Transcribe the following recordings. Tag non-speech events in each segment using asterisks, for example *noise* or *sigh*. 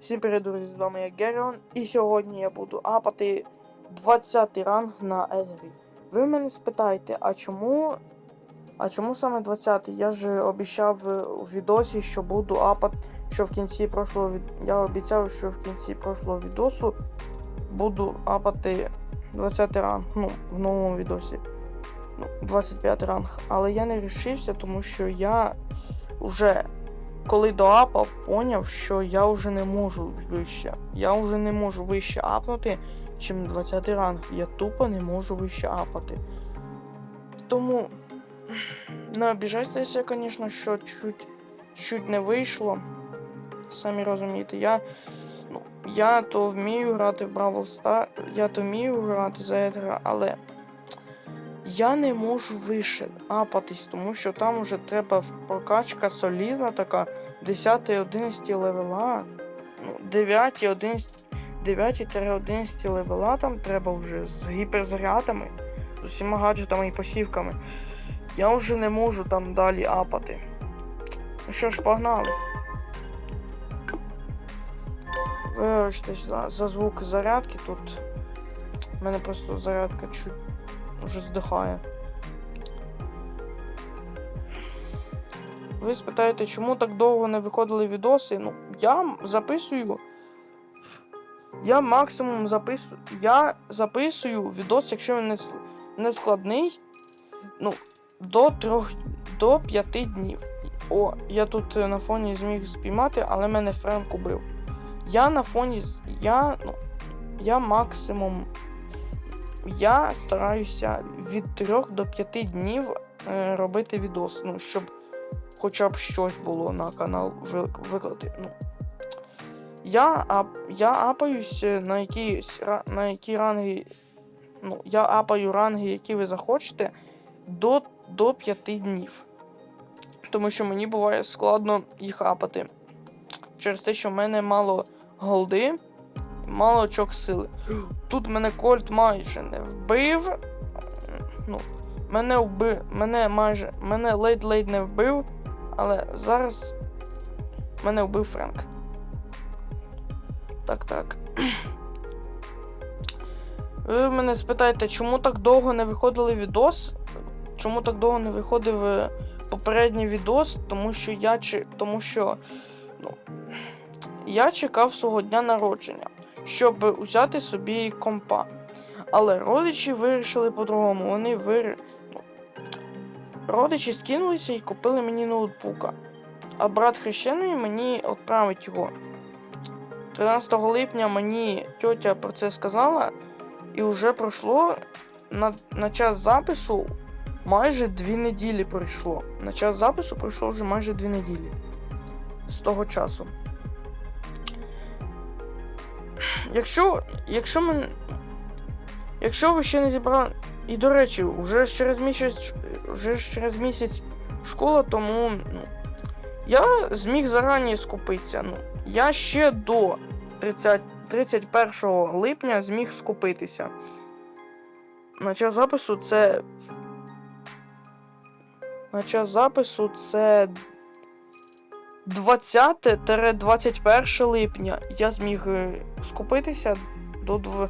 Всім привіт, друзі, з вами я Геріон, і сьогодні я буду апати 20 ранг на Ельрі. Ви мене спитаєте, а чому. А чому саме 20? Я ж обіцяв у відосі, що буду апат, що в кінці прошлого від... Я обіцяв, що в кінці прошлого відосу буду апати 20 ранг. Ну, в новому відосі. Ну, 25 ранг. Але я не рішився, тому що я вже коли доапав, поняв, що я вже не можу вище. Я вже не можу вище апнути, чим 20 ранг. Я тупо не можу вище апати. Тому не обіжайтеся, звісно, що чуть, чуть не вийшло. Самі розумієте, я. Ну, я то вмію грати в Бравл Star, я то вмію грати за Едгара, але я не можу вище апатись, тому що там вже треба прокачка солідна така 10-11 левела. Ну, 9-11 9-11 левела там треба вже з гіперзарядами, з усіма гаджетами і посівками. Я вже не можу там далі апати. Ну що ж, погнали. Вибачте за, за звук зарядки тут. У мене просто зарядка чуть вже здихає. Ви спитаєте, чому так довго не виходили відоси? Ну, я записую. Я максимум записую. Я записую відос, якщо він не, складний. Ну, до трьох до п'яти днів. О, я тут е, на фоні зміг спіймати, але мене Френк убив. Я на фоні. Я, ну, я максимум. Я стараюся від 3 до 5 днів е, робити відос, ну, щоб хоча б щось було на канал ви- виклати. Ну. Я, ап, я апаюсь е, на якісь на які ранги. Ну, я апаю ранги, які ви захочете, до, до 5 днів. Тому що мені буває складно їх апати. Через те, що в мене мало голди, мало очок сили. Тут мене Кольт майже не вбив. Ну, мене вбив. Мене майже. Мене ледь-ледь не вбив. Але зараз мене вбив Френк. Так, так. *clears throat* Ви мене спитаєте, чому так довго не виходили відос? Чому так довго не виходив е, попередній відос? Тому що я. Тому що. Ну, я чекав свого дня народження щоб взяти собі компа. Але родичі вирішили по-другому. Вони вир... ну, Родичі скинулися і купили мені ноутбука. А брат хрещений мені відправить його. 13 липня мені тьотя про це сказала, і вже пройшло на, на час запису майже дві неділі пройшло. На час запису пройшло вже майже дві неділі з того часу. Якщо. Якщо ми. Якщо ви ще не зібрали. І до речі, вже через місяць. Вже через місяць школа, тому. Ну, я зміг зарані скупитися. Ну, я ще до 30, 31 липня зміг скупитися. На час запису це. На час запису це 20-21 липня я зміг е, скупитися до дв...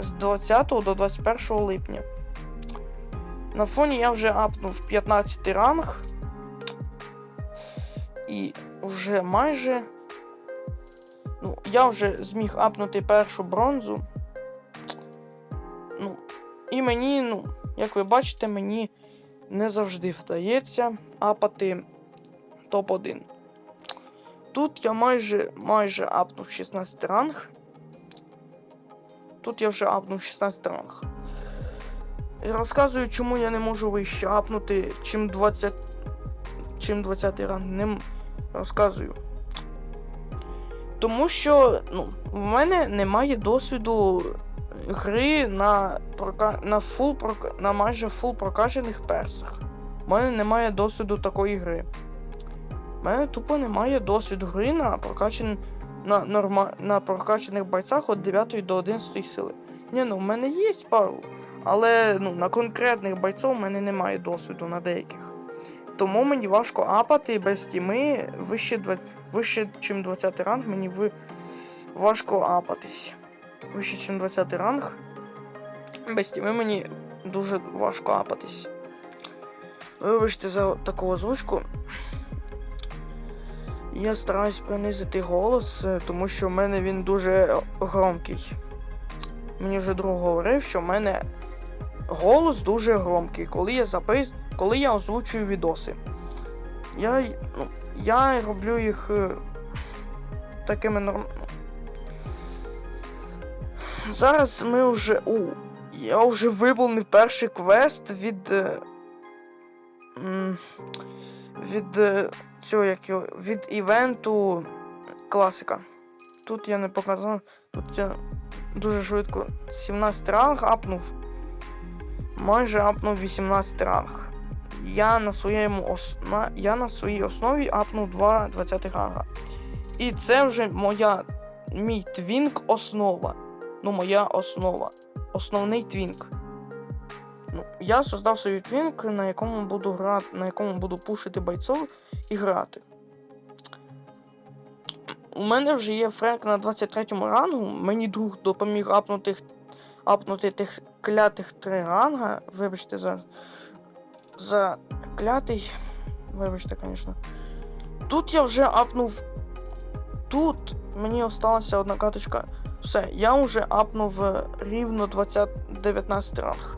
з 20 до 21 липня. На фоні я вже апнув 15 ранг. І вже майже. Ну, я вже зміг апнути першу бронзу. Ну, і мені, ну, як ви бачите, мені не завжди вдається апати топ-1. Тут я майже майже апнув 16 ранг. Тут я вже апнув 16 ранг. І Розказую, чому я не можу вище апнути, чим 20. Чим 20 ранг. Не розказую. Тому що ну, в мене немає досвіду гри на прока... на, фул прока... на майже фул прокачаних персах. У мене немає досвіду такої гри. У мене тупо немає досвіду гри на прокачан... на, норма... на прокачаних бойцях від 9 до 11 сили. Ні, ну в мене є пару, але ну, на конкретних бойців у мене немає досвіду на деяких. тому мені важко апати без тіми вище, два- вище чим 20 ранг, мені ви... важко апатись. Вище, чим 20 ранг. Без тіми мені дуже важко апатись. Вибачте за таку озвучку. Я стараюсь принизити голос, е, тому що в мене він дуже громкий. Мені вже друг говорив, що в мене голос дуже громкий, коли я запис... коли я озвучую відоси. Я, ну, я роблю їх е, такими норм... Зараз ми вже. У, я вже виповнив перший квест від. е, Від цього як його, від івенту класика. Тут я не показав. Тут я дуже швидко 17 ранг апнув. Майже апнув 18 ранг. Я на своєму ос... на... я на своїй основі апнув 2 20 ранга. І це вже моя мій твінк основа. Ну, моя основа. Основний твінк. Ну, я создав свій твінк, на якому буду грати, на якому буду пушити бойцов і грати. У мене вже є френк на 23 му рангу. Мені друг допоміг апнути, апнути тих клятих три ранга. Вибачте за. За клятий. Вибачте, звісно. Тут я вже апнув. Тут мені осталася одна каточка. Все, я вже апнув е, рівно 20, 19 ранг.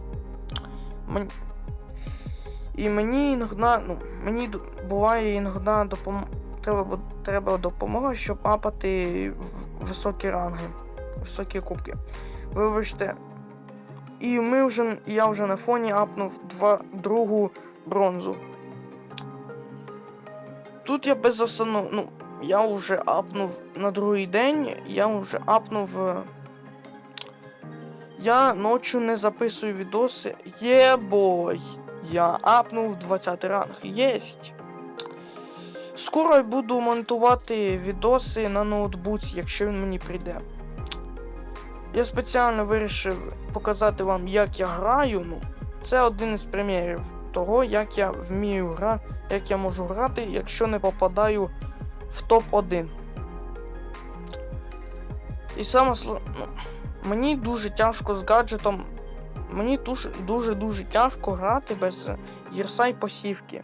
І мені іноді, ну, мені буває іноді допом... треба, треба допомога, щоб апати високі ранги, високі кубки. Вибачте. І ми вже, я вже на фоні апнув два, другу бронзу. Тут я без останов... Ну, я вже апнув на другий день, я вже апнув. е, Я ночі не записую відоси. Єбой! Я апнув 20 ранг. Єсть. Скоро я буду монтувати відоси на ноутбуці, якщо він мені прийде. Я спеціально вирішив показати вам, як я граю. Ну, це один із примірів того, як я вмію грати, як я можу грати, якщо не попадаю в топ-1. І саме ну, мені дуже тяжко з гаджетом. Мені дуже-дуже тяжко грати без гірса й посівки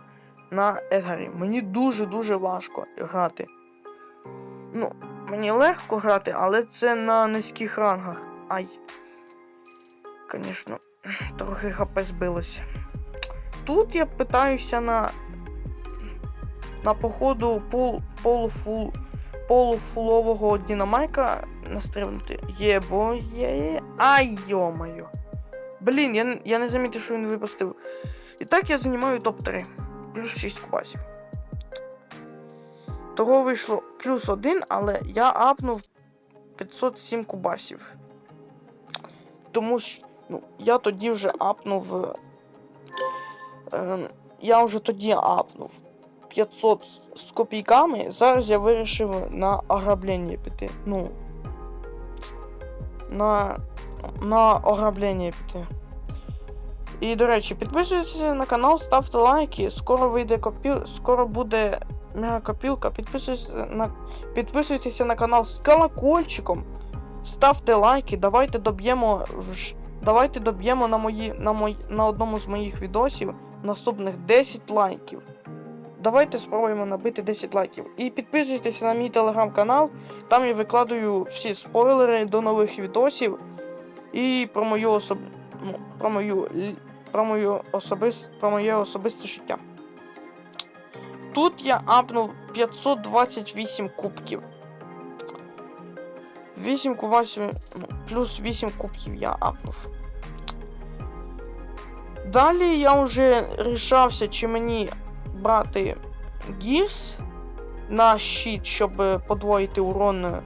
на Едгарі. Мені дуже-дуже важко грати. Ну, мені легко грати, але це на низьких рангах. Ай. Звісно, трохи хп збилося. Тут я питаюся на. На походу пол, полуфул, полуфулового динамайка настрибнути. Єбо є. Ай йомаю. Блін, я, я не замітив, що він випустив. І так я займаю топ-3. Плюс 6 кубасів. Того вийшло плюс 1, але я апнув 507 кубасів. Тому що ну, я тоді вже апнув. е, Ем, я вже тоді апнув 500 з- з копійками. Зараз я вирішив на ограблення піти. Ну. На. На ограблення піти. І, до речі, підписуйтесь на канал, ставте лайки. Скоро вийде копіл. Скоро буде мегакопілка. Підписуйтесь на... Підписуйтеся на канал з колокольчиком. Ставте лайки, давайте доб'ємо. Давайте доб'ємо на мої, на, мої, на одному з моїх відосів наступних 10 лайків. Давайте спробуємо набити 10 лайків. І підписуйтесь на мій телеграм-канал. Там я викладаю всі спойлери до нових відосів. І про мою особ... ну, про мою про мою особис... про моє особисте життя. Тут я апнув 528 кубків. 8 кубасів, ну, плюс 8 кубків я апнув. Далі я вже рішався, чи мені брати гірс на щит, щоб подвоїти урон е,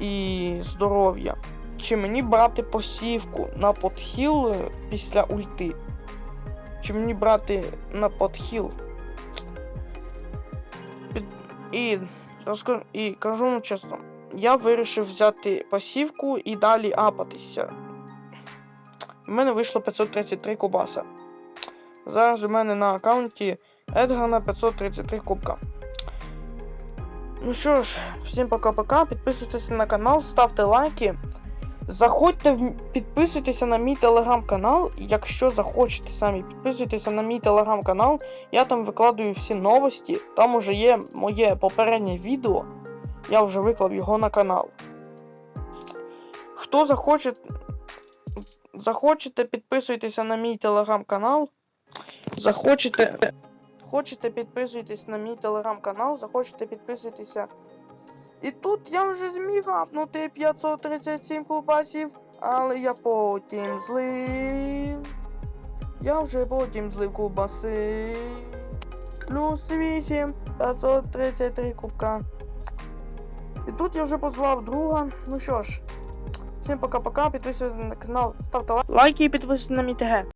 і здоров'я. Чи мені брати посівку на подхіл е, після ульти? Чи мені брати на подхіл? І, розкажу, і кажу вам чесно, я вирішив взяти пасівку і далі апатися. У мене вийшло 533 кубаса. Зараз у мене на аккаунті Едгар на 533 кубка. Ну що ж, всім пока-пока. Підписуйтесь на канал, ставте лайки. Заходьте підписуйтеся на мій телеграм-канал. Якщо захочете самі, підписуйтеся на мій телеграм-канал. Я там викладаю всі новості. Там уже є моє попереднє відео. Я вже виклав його на канал. Хто захоче. Захочете, підписуйтеся на мій телеграм-канал. Захочете. Хочете, підписуйтесь на мій телеграм-канал, захочете підписуйтеся. І тут я вже зміг апнути 537 кубасів, але я потім злив. Я вже потім злив кубаси. Плюс 8, 533 кубка. І тут я вже позвав друга. Ну що ж, всім пока-пока, підписуйтесь на канал, ставте лайки і підписуйтесь на мій ТГ.